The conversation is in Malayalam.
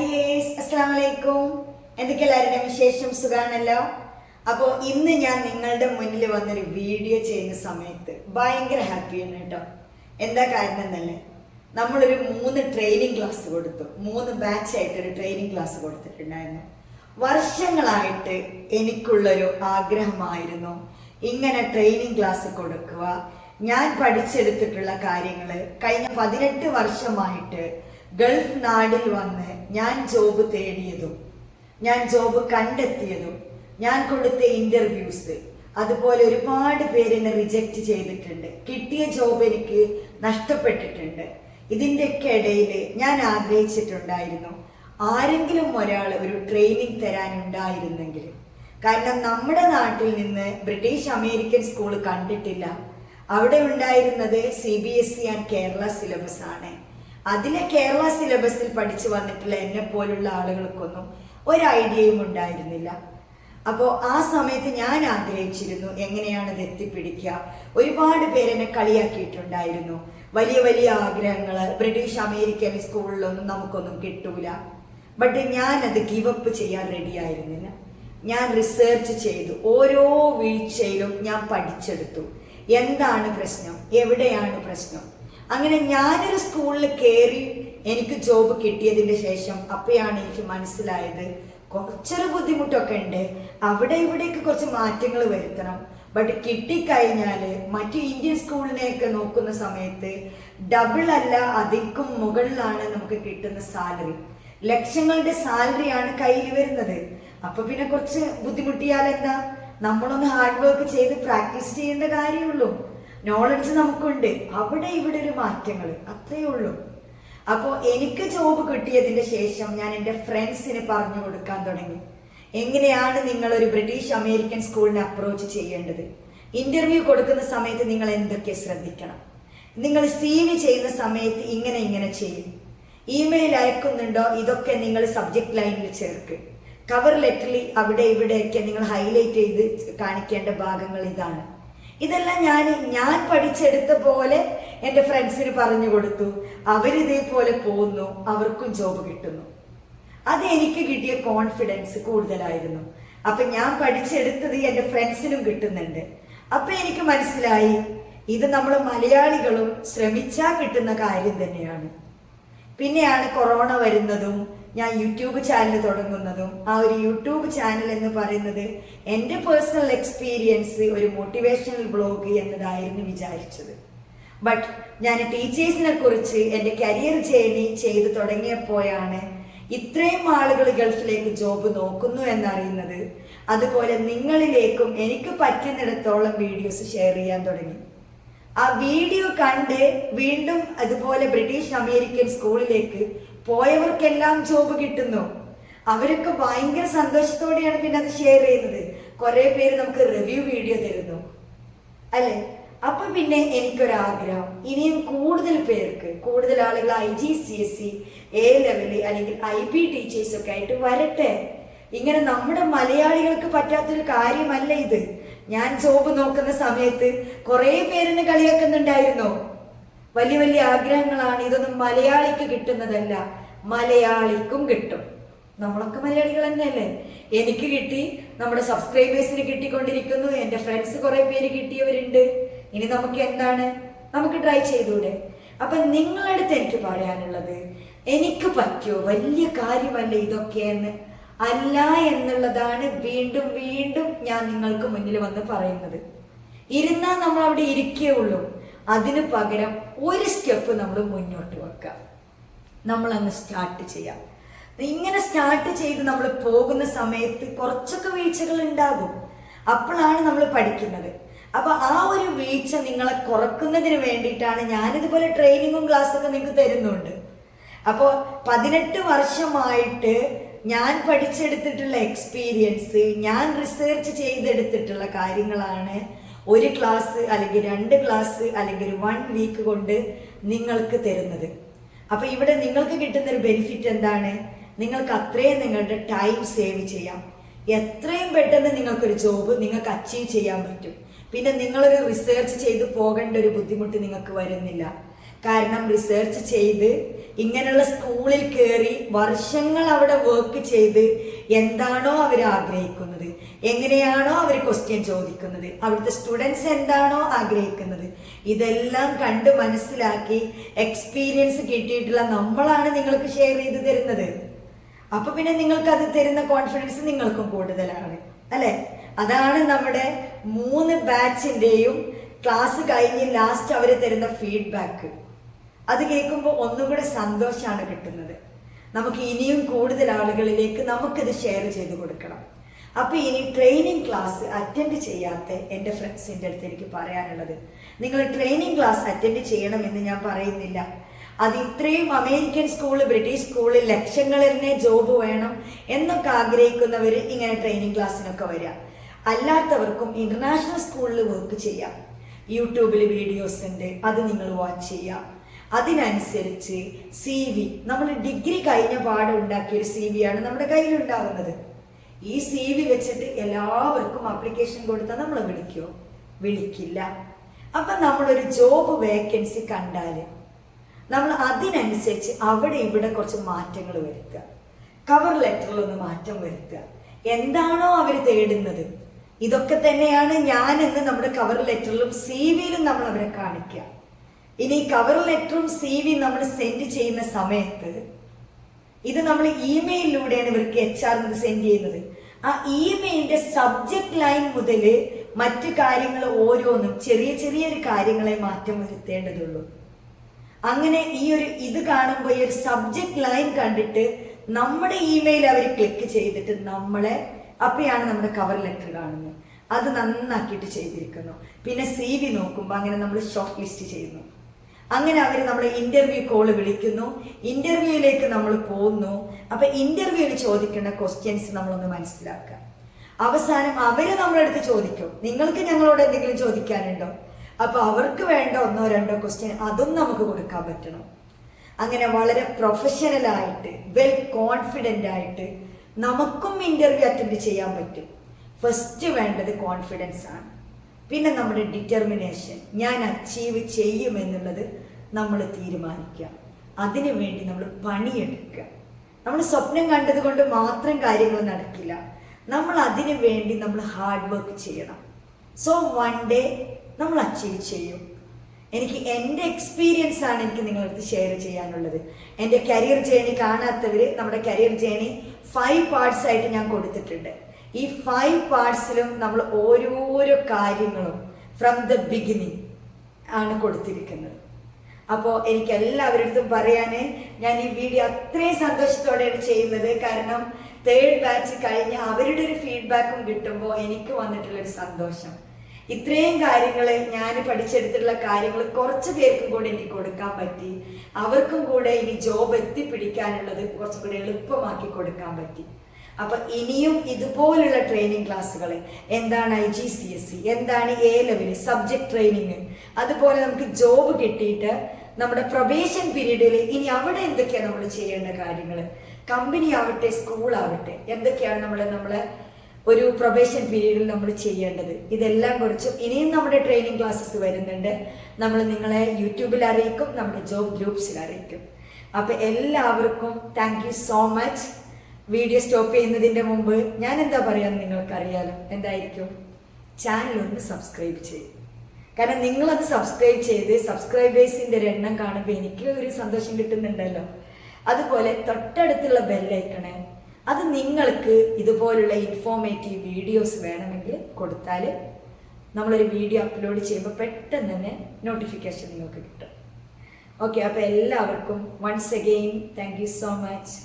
ഡിയേഴ്സ് അസ്സാം വലൈക്കും എന്തൊക്കെ എല്ലാവരുടെയും വിശേഷം? സുഖാണല്ലോ? അപ്പോൾ ഇന്ന് ഞാൻ നിങ്ങളുടെ മുന്നിൽ വന്നൊരു വീഡിയോ ചെയ്യുന്ന സമയത്ത് ഭയങ്കര ഹാപ്പിയാണ് കേട്ടോ. എന്താ കാരണം എന്നല്ലേ? നമ്മളൊരു മൂന്ന് ട്രെയിനിങ് ക്ലാസ് കൊടുത്തു. മൂന്ന് ബാച്ച് ആയിട്ട് ഒരു ട്രെയിനിങ് ക്ലാസ് കൊടുത്തിട്ടുണ്ടായിരുന്നു. വർഷങ്ങളായിട്ട് എനിക്കുള്ളൊരു ആഗ്രഹമായിരുന്നു ഇങ്ങനെ ട്രെയിനിങ് ക്ലാസ് കൊടുക്കുക. ഞാൻ പഠിച്ചെടുത്തിട്ടുള്ള കാര്യങ്ങൾ കഴിഞ്ഞ പതിനെട്ട് വർഷമായിട്ട് ഗൾഫ് നാടിൽ വന്ന് ഞാൻ ജോബ് തേടിയതും ഞാൻ ജോബ് കണ്ടെത്തിയതും ഞാൻ കൊടുത്ത ഇന്റർവ്യൂസ് അതുപോലെ ഒരുപാട് പേര് എന്നെ റിജക്റ്റ് ചെയ്തിട്ടുണ്ട്. കിട്ടിയ ജോബ് എനിക്ക് നഷ്ടപ്പെട്ടിട്ടുണ്ട്. ഇതിന്റെയൊക്കെ ഇടയിൽ ഞാൻ ആഗ്രഹിച്ചിട്ടുണ്ടായിരുന്നു ആരെങ്കിലും ഒരാൾ ഒരു ട്രെയിനിങ് തരാനുണ്ടായിരുന്നെങ്കിൽ. കാരണം നമ്മുടെ നാട്ടിൽ നിന്ന് ബ്രിട്ടീഷ് അമേരിക്കൻ സ്കൂൾ കണ്ടിട്ടില്ല. അവിടെ ഉണ്ടായിരുന്നത് C B S E and Kerala syllabus ആണ്. അതിലെ കേരള സിലബസിൽ പഠിച്ചു വന്നിട്ടുള്ള എന്നെ പോലുള്ള ആളുകൾക്കൊന്നും ഒരു ഐഡിയയും ഉണ്ടായിരുന്നില്ല. അപ്പോൾ ആ സമയത്ത് ഞാൻ ആഗ്രഹിച്ചിരുന്നു എങ്ങനെയാണ് ഇത് എത്തിപ്പിടിക്കുക. ഒരുപാട് പേരെന്നെ കളിയാക്കിയിട്ടുണ്ടായിരുന്നു. വലിയ വലിയ ആഗ്രഹങ്ങൾ ബ്രിട്ടീഷ് അമേരിക്കൻ സ്കൂളിലൊന്നും നമുക്കൊന്നും കിട്ടൂല. ബട്ട് ഞാനത് ഗിവപ്പ് ചെയ്യാൻ റെഡി ആയിരുന്നില്ല. ഞാൻ റിസർച്ച് ചെയ്തു. ഓരോ വീഴ്ചയിലും ഞാൻ പഠിച്ചെടുത്തു. എന്താണ് പ്രശ്നം? എവിടെയാണ് പ്രശ്നം? അങ്ങനെ ഞാനൊരു സ്കൂളിൽ കയറി എനിക്ക് ജോബ് കിട്ടിയതിന്റെ ശേഷം അപ്പോഴാണ് എനിക്ക് മനസ്സിലായത് കുറച്ചൊരു ബുദ്ധിമുട്ടൊക്കെ ഉണ്ട്. അവിടെ ഇവിടേക്ക് കുറച്ച് മാറ്റങ്ങൾ വരുത്തണം. ബട്ട് കിട്ടിക്കഴിഞ്ഞാൽ മറ്റു ഇന്ത്യൻ സ്കൂളിനെയൊക്കെ നോക്കുന്ന സമയത്ത് ഡബിൾ അല്ല അതിക്കും മുകളിലാണ് നമുക്ക് കിട്ടുന്ന സാലറി ലക്ഷങ്ങളുടെ സാലറിയാണ് കയ്യിൽ വരുന്നത്. അപ്പൊ പിന്നെ കുറച്ച് ബുദ്ധിമുട്ടിയാൽ എന്താ? നമ്മളൊന്ന് ഹാർഡ് വർക്ക് ചെയ്ത് പ്രാക്ടീസ് ചെയ്യേണ്ട കാര്യമുള്ളൂ നോളജ് നമുക്കുണ്ട്. അവിടെ ഇവിടെ ഒരു മാറ്റങ്ങൾ അത്രയേ ഉള്ളൂ. അപ്പോൾ എനിക്ക് ജോബ് കിട്ടിയതിന്റെ ശേഷം ഞാൻ എന്റെ ഫ്രണ്ട്സിന് പറഞ്ഞു കൊടുക്കാൻ തുടങ്ങി. എങ്ങനെയാണ് നിങ്ങൾ ഒരു ബ്രിട്ടീഷ് അമേരിക്കൻ സ്കൂളിനെ അപ്രോച്ച് ചെയ്യേണ്ടത്? ഇന്റർവ്യൂ കൊടുക്കുന്ന സമയത്ത് നിങ്ങൾ എന്തൊക്കെ ശ്രദ്ധിക്കണം? നിങ്ങൾ സി ചെയ്യുന്ന സമയത്ത് ഇങ്ങനെ ഇങ്ങനെ ചെയ്യും. ഇമെയിൽ അയക്കുന്നുണ്ടോ? ഇതൊക്കെ നിങ്ങൾ സബ്ജക്ട് ലൈനിൽ ചേർക്ക്. കവർ ലെറ്ററിൽ അവിടെ ഇവിടെയൊക്കെ നിങ്ങൾ ഹൈലൈറ്റ് ചെയ്ത് കാണിക്കേണ്ട ഭാഗങ്ങൾ ഇതാണ്. ഇതെല്ലാം ഞാൻ ഞാൻ പഠിച്ചെടുത്ത പോലെ എന്റെ ഫ്രണ്ട്സിന് പറഞ്ഞു കൊടുത്തു. അവരിതേപോലെ പോകുന്നു അവർക്കും ജോബ് കിട്ടുന്നു. അത് എനിക്ക് കിട്ടിയ കോൺഫിഡൻസ് കൂടുതലായിരുന്നു. അപ്പം ഞാൻ പഠിച്ചെടുത്തത് എന്റെ ഫ്രണ്ട്സിനും കിട്ടുന്നുണ്ട്. അപ്പം എനിക്ക് മനസ്സിലായി ഇത് നമ്മൾ മലയാളികളും ശ്രമിച്ചാൽ കിട്ടുന്ന കാര്യം തന്നെയാണ്. പിന്നെയാണ് കൊറോണ വരുന്നതും ഞാൻ യൂട്യൂബ് ചാനൽ തുടങ്ങുന്നതും ആ ഒരു യൂട്യൂബ് ചാനൽ എന്ന് പറയുന്നത് എന്റെ പേഴ്സണൽ എക്സ്പീരിയൻസ് ഒരു മോട്ടിവേഷണൽ ബ്ലോഗ് എന്നതായിരുന്നു വിചാരിച്ചത്. ബട്ട് ഞാൻ ടീച്ചേഴ്സിനെ കുറിച്ച് എന്റെ കരിയർ ജേണി ചെയ്തു തുടങ്ങിയപ്പോഴാണ് ഇത്രയും ആളുകൾ ഗൾഫിലേക്ക് ജോബ് നോക്കുന്നു എന്നറിയുന്നത്. അതുപോലെ നിങ്ങളിലേക്കും എനിക്ക് പറ്റുന്നിടത്തോളം വീഡിയോസ് ഷെയർ ചെയ്യാൻ തുടങ്ങി. ആ വീഡിയോ കണ്ട് വീണ്ടും അതുപോലെ ബ്രിട്ടീഷ് അമേരിക്കൻ സ്കൂളിലേക്ക് പോയവർക്കെല്ലാം ജോബ് കിട്ടുന്നു. അവരൊക്കെ ഭയങ്കര സന്തോഷത്തോടെയാണ് പിന്നെ അത് ഷെയർ ചെയ്യുന്നത്. കുറെ പേര് നമുക്ക് റിവ്യൂ വീഡിയോ തരുന്നു. അല്ലെ? അപ്പൊ പിന്നെ എനിക്കൊരാഗ്രഹം. ഇനിയും കൂടുതൽ പേർക്ക് കൂടുതൽ ആളുകൾ I G C S C A level അല്ലെങ്കിൽ ഐ ബി ടീച്ചേഴ്സ് ഒക്കെ ആയിട്ട് വരട്ടെ. ഇങ്ങനെ നമ്മുടെ മലയാളികൾക്ക് പറ്റാത്തൊരു കാര്യമല്ല ഇത്. ഞാൻ ജോബ് നോക്കുന്ന സമയത്ത് കുറെ പേരെന്നെ കളിയാക്കുന്നുണ്ടായിരുന്നു. വലിയ വലിയ ആഗ്രഹങ്ങളാണ് ഇതൊന്നും മലയാളിക്ക് കിട്ടുന്നതല്ല. മലയാളിക്കും കിട്ടും. നമ്മളൊക്കെ മലയാളികൾ തന്നെയല്ലേ? എനിക്ക് കിട്ടി നമ്മുടെ സബ്സ്ക്രൈബേഴ്സിന് കിട്ടിക്കൊണ്ടിരിക്കുന്നു എന്റെ ഫ്രണ്ട്സ് കുറെ പേര് കിട്ടിയവരുണ്ട്. ഇനി നമുക്ക് എന്താണ്? നമുക്ക് ട്രൈ ചെയ്തൂടെ അപ്പൊ നിങ്ങളടുത്ത് എനിക്ക് പറയാനുള്ളത് എനിക്ക് പറ്റുമോ വലിയ കാര്യമല്ല ഇതൊക്കെയെന്ന്. അല്ല എന്നുള്ളതാണ് വീണ്ടും വീണ്ടും ഞാൻ നിങ്ങൾക്ക് മുന്നിൽ വന്ന് പറയുന്നത്. ഇരുന്നാൽ നമ്മൾ അവിടെ ഇരിക്കേ ഉള്ളൂ. അതിന് പകരം ഒരു സ്റ്റെപ്പ് നമ്മൾ മുന്നോട്ട് വെക്കാം നമ്മൾ അങ്ങ് സ്റ്റാർട്ട് ചെയ്യാം ഇങ്ങനെ സ്റ്റാർട്ട് ചെയ്ത് നമ്മൾ പോകുന്ന സമയത്ത് കുറച്ചൊക്കെ വീഴ്ചകൾ ഉണ്ടാകും. അപ്പോഴാണ് നമ്മൾ പഠിക്കുന്നത്. അപ്പൊ ആ ഒരു വീഴ്ച നിങ്ങളെ കുറക്കുന്നതിന് വേണ്ടിയിട്ടാണ് ഞാനിതുപോലെ ട്രെയിനിങ്ങും ക്ലാസ്സൊക്കെ നിങ്ങൾക്ക് തരുന്നുണ്ട്. അപ്പോൾ പതിനെട്ട് വർഷമായിട്ട് ഞാൻ പഠിച്ചെടുത്തിട്ടുള്ള എക്സ്പീരിയൻസ് ഞാൻ റിസർച്ച് ചെയ്തെടുത്തിട്ടുള്ള കാര്യങ്ങളാണ് ഒരു ക്ലാസ് അല്ലെങ്കിൽ രണ്ട് ക്ലാസ് അല്ലെങ്കിൽ വൺ വീക്ക് കൊണ്ട് നിങ്ങൾക്ക് തരുന്നത്. അപ്പൊ ഇവിടെ നിങ്ങൾക്ക് കിട്ടുന്ന ഒരു ബെനിഫിറ്റ് എന്താണ്? നിങ്ങൾക്ക് അത്രയും നിങ്ങളുടെ ടൈം സേവ് ചെയ്യാം. എത്രയും പെട്ടെന്ന് നിങ്ങൾക്കൊരു ജോബ് നിങ്ങൾക്ക് അച്ചീവ് ചെയ്യാൻ പറ്റും. പിന്നെ നിങ്ങളൊരു റിസർച്ച് ചെയ്ത് പോകേണ്ട ഒരു ബുദ്ധിമുട്ട് നിങ്ങൾക്ക് വരുന്നില്ല. കാരണം റിസർച്ച് ചെയ്ത് ഇങ്ങനെയുള്ള സ്കൂളിൽ കയറി വർഷങ്ങൾ അവിടെ വർക്ക് ചെയ്ത് എന്താണോ അവർ ആഗ്രഹിക്കുന്നത്? എങ്ങനെയാണോ അവർ ക്വസ്റ്റ്യൻ ചോദിക്കുന്നത്? അവിടുത്തെ സ്റ്റുഡൻസ് എന്താണോ ആഗ്രഹിക്കുന്നത്? ഇതെല്ലാം കണ്ട് മനസ്സിലാക്കി എക്സ്പീരിയൻസ് കിട്ടിയിട്ടുള്ള നമ്മളാണ് നിങ്ങൾക്ക് ഷെയർ ചെയ്ത് തരുന്നത്. അപ്പൊ പിന്നെ നിങ്ങൾക്ക് അത് തരുന്ന കോൺഫിഡൻസ് നിങ്ങൾക്കും കൂടുതലാണ്. അല്ലെ? അതാണ് നമ്മുടെ മൂന്ന് ബാച്ചിന്റെയും ക്ലാസ് കഴിഞ്ഞ് ലാസ്റ്റ് അവർ തരുന്ന ഫീഡ്ബാക്ക് അത് കേൾക്കുമ്പോൾ ഒന്നുകൂടെ സന്തോഷമാണ് കിട്ടുന്നത്. നമുക്ക് ഇനിയും കൂടുതൽ ആളുകളിലേക്ക് നമുക്കിത് ഷെയർ ചെയ്ത് കൊടുക്കണം. അപ്പൊ ഇനി ട്രെയിനിങ് ക്ലാസ് അറ്റൻഡ് ചെയ്യാത്ത എന്റെ ഫ്രണ്ട്സിന്റെ അടുത്ത് എനിക്ക് പറയാനുള്ളത്. നിങ്ങൾ ട്രെയിനിങ് ക്ലാസ് അറ്റൻഡ് ചെയ്യണം എന്ന് ഞാൻ പറയുന്നില്ല. അത് ഇത്രയും അമേരിക്കൻ സ്കൂൾ ബ്രിട്ടീഷ് സ്കൂളിൽ തന്നെ ജോബ് വേണം എന്നൊക്കെ ആഗ്രഹിക്കുന്നവർ ഇങ്ങനെ ട്രെയിനിങ് ക്ലാസ്സിനൊക്കെ വരിക അല്ലാത്തവർക്കും ഇന്റർനാഷണൽ സ്കൂളിൽ വർക്ക് ചെയ്യാം. യൂട്യൂബിൽ വീഡിയോസ് ഉണ്ട് അത് നിങ്ങൾ വാച്ച് ചെയ്യാം. അതിനനുസരിച്ച് സി വി നമ്മൾ ഡിഗ്രി കഴിഞ്ഞ പാടെ ഉണ്ടാക്കിയ ഒരു സി വി ആണ് നമ്മുടെ കയ്യിലുണ്ടാകുന്നത് ഈ സി വി വെച്ചിട്ട് എല്ലാവർക്കും അപ്ലിക്കേഷൻ കൊടുത്താൽ നമ്മൾ വിളിക്കുമോ വിളിക്കില്ല. അപ്പം നമ്മളൊരു ജോബ് വേക്കൻസി കണ്ടാൽ നമ്മൾ അതിനനുസരിച്ച് അവിടെ ഇവിടെ കുറച്ച് മാറ്റങ്ങൾ വരുത്തുക. കവർ ലെറ്ററിലൊന്ന് മാറ്റം വരുത്തുക. എന്താണോ അവർ തേടുന്നത്. ഇതൊക്കെ തന്നെയാണ് ഞാൻ ഞാനെന്ന് നമ്മുടെ കവർ ലെറ്ററിലും സി വിയിലും നമ്മൾ അവരെ കാണിക്കുക. ഇനി കവർ ലെറ്ററും സി വി നമ്മൾ സെൻഡ് ചെയ്യുന്ന സമയത്ത് ഇത് നമ്മൾ ഇമെയിലിലൂടെയാണ് ഇവർക്ക് എച്ച് ആർ സെൻഡ് ചെയ്യുന്നത്. ആ ഇമെയിലിന്റെ സബ്ജക്ട് ലൈൻ മുതൽ മറ്റ് കാര്യങ്ങൾ ഓരോന്നും ചെറിയ ചെറിയൊരു കാര്യങ്ങളെ മാറ്റം വരുത്തേണ്ടതുള്ളൂ. അങ്ങനെ ഈ ഒരു ഇത് കാണുമ്പോൾ ഈ ഒരു സബ്ജക്ട് ലൈൻ കണ്ടിട്ട് നമ്മുടെ ഇമെയിൽ അവർ ക്ലിക്ക് ചെയ്തിട്ട് നമ്മളെ അപ്പോഴാണ് നമ്മുടെ കവർ ലെറ്റർ കാണുന്നത്. അത് നന്നാക്കിയിട്ട് ചെയ്തിരിക്കുന്നു. പിന്നെ സി വി നോക്കുമ്പോൾ അങ്ങനെ നമ്മൾ ഷോർട്ട് ലിസ്റ്റ് ചെയ്യുന്നു. അങ്ങനെ അവർ നമ്മളെ ഇന്റർവ്യൂ കോൾ വിളിക്കുന്നു. ഇന്റർവ്യൂയിലേക്ക് നമ്മൾ പോകുന്നു അപ്പൊ ഇന്റർവ്യൂവിൽ ചോദിക്കേണ്ട ക്വസ്റ്റ്യൻസ് നമ്മളൊന്ന് മനസ്സിലാക്കുക അവസാനം അവർ നമ്മളെടുത്ത് ചോദിക്കും. നിങ്ങൾക്ക് ഞങ്ങളോട് എന്തെങ്കിലും ചോദിക്കാനുണ്ടോ? അപ്പൊ അവർക്ക് വേണ്ട ഒന്നോ രണ്ടോ ക്വസ്റ്റ്യൻ അതും നമുക്ക് കൊടുക്കാൻ പറ്റണം. അങ്ങനെ വളരെ പ്രൊഫഷണലായിട്ട് വെൽ കോൺഫിഡന്റ് ആയിട്ട് നമുക്കും ഇന്റർവ്യൂ അറ്റൻഡ് ചെയ്യാൻ പറ്റും. ഫസ്റ്റ് വേണ്ടത് കോൺഫിഡൻസ് ആണ്. പിന്നെ നമ്മുടെ ഡിറ്റർമിനേഷൻ ഞാൻ അച്ചീവ് ചെയ്യുമെന്നുള്ളത് നമ്മൾ തീരുമാനിക്കുക. അതിനു വേണ്ടി നമ്മൾ പണിയെടുക്കുക. നമ്മൾ സ്വപ്നം കണ്ടത് കൊണ്ട് മാത്രം കാര്യങ്ങൾ നടക്കില്ല. നമ്മൾ അതിനു വേണ്ടി നമ്മൾ ഹാർഡ് വർക്ക് ചെയ്യണം. സോ വൺ ഡേ നമ്മൾ അച്ചീവ് ചെയ്യും. എനിക്ക് എന്റെ എക്സ്പീരിയൻസ് ആണ് എനിക്ക് നിങ്ങളടുത്ത് ഷെയർ ചെയ്യാനുള്ളത്. എന്റെ കരിയർ ജേണി കാണാത്തവർ നമ്മുടെ കരിയർ ജേണി ഫൈവ് പാർട്സ് ആയിട്ട് ഞാൻ കൊടുത്തിട്ടുണ്ട്. ഈ ഫൈവ് പാർട്സിലും നമ്മൾ ഓരോരോ കാര്യങ്ങളും ഫ്രം ദ ബിഗിനിങ് ആണ് കൊടുത്തിരിക്കുന്നത്. അപ്പോൾ എനിക്ക് എല്ലാവരുടെ പറയാൻ ഞാൻ ഈ വീഡിയോ അത്രയും സന്തോഷത്തോടെയാണ് ചെയ്യുന്നത്. കാരണം തേർഡ് ബാച്ച് കഴിഞ്ഞ് അവരുടെ ഒരു ഫീഡ്ബാക്കും കിട്ടുമ്പോൾ എനിക്ക് വന്നിട്ടുള്ളൊരു സന്തോഷം. ഇത്രയും കാര്യങ്ങൾ ഞാൻ പഠിച്ചെടുത്തിട്ടുള്ള കാര്യങ്ങൾ കുറച്ച് പേർക്കും കൂടെ എനിക്ക് കൊടുക്കാൻ പറ്റി. അവർക്കും കൂടെ ഇനി ജോബ് എത്തിപ്പിടിക്കാനുള്ളത് കുറച്ചും കൂടെ എളുപ്പമാക്കി കൊടുക്കാൻ പറ്റി. അപ്പൊ ഇനിയും ഇതുപോലുള്ള ട്രെയിനിങ് ക്ലാസ്സുകൾ എന്താണ് I G C S C എന്താണ് എ ലെവൽ സബ്ജക്ട് ട്രെയിനിങ് അതുപോലെ നമുക്ക് ജോബ് കിട്ടിയിട്ട് നമ്മുടെ പ്രൊബേഷൻ പീരീഡിൽ ഇനി അവിടെ എന്തൊക്കെയാണ് നമ്മൾ ചെയ്യേണ്ട കാര്യങ്ങൾ കമ്പനി ആവട്ടെ സ്കൂൾ ആവട്ടെ എന്തൊക്കെയാണ് നമ്മൾ നമ്മളെ ഒരു പ്രൊബേഷൻ പീരീഡിൽ നമ്മൾ ചെയ്യേണ്ടത്? ഇതെല്ലാം കുറിച്ചും ഇനിയും നമ്മുടെ ട്രെയിനിങ് ക്ലാസ്സസ് വരുന്നുണ്ട്. നമ്മൾ നിങ്ങളെ യൂട്യൂബിൽ അറിയിക്കും നമ്മുടെ ജോബ് ഗ്രൂപ്പ്സിൽ അറിയിക്കും. അപ്പൊ എല്ലാവർക്കും thank so much video stop ചെയ്യുന്നതിന്റെ മുമ്പ് ഞാൻ എന്താ പറയാന്ന് നിങ്ങൾക്കറിയാലോ. എന്തായിരിക്കും? ചാനൽ ഒന്ന് സബ്സ്ക്രൈബ് ചെയ്യും. കാരണം നിങ്ങളത് സബ്സ്ക്രൈബ് ചെയ്ത് സബ്സ്ക്രൈബേഴ്സിന്റെ ഒരു എണ്ണം കാണുമ്പോൾ എനിക്ക് ഒരു സന്തോഷം കിട്ടുന്നുണ്ടല്ലോ. അതുപോലെ തൊട്ടടുത്തുള്ള ബെല്ലൈക്കണേ അത് നിങ്ങൾക്ക് ഇതുപോലുള്ള ഇൻഫോർമേറ്റീവ് വീഡിയോസ് വേണമെങ്കിൽ കൊടുത്താൽ നമ്മളൊരു വീഡിയോ അപ്ലോഡ് ചെയ്യുമ്പോൾ പെട്ടെന്ന് തന്നെ നോട്ടിഫിക്കേഷൻ നിങ്ങൾക്ക് കിട്ടും. ഓക്കെ അപ്പോൾ എല്ലാവർക്കും once again thank so much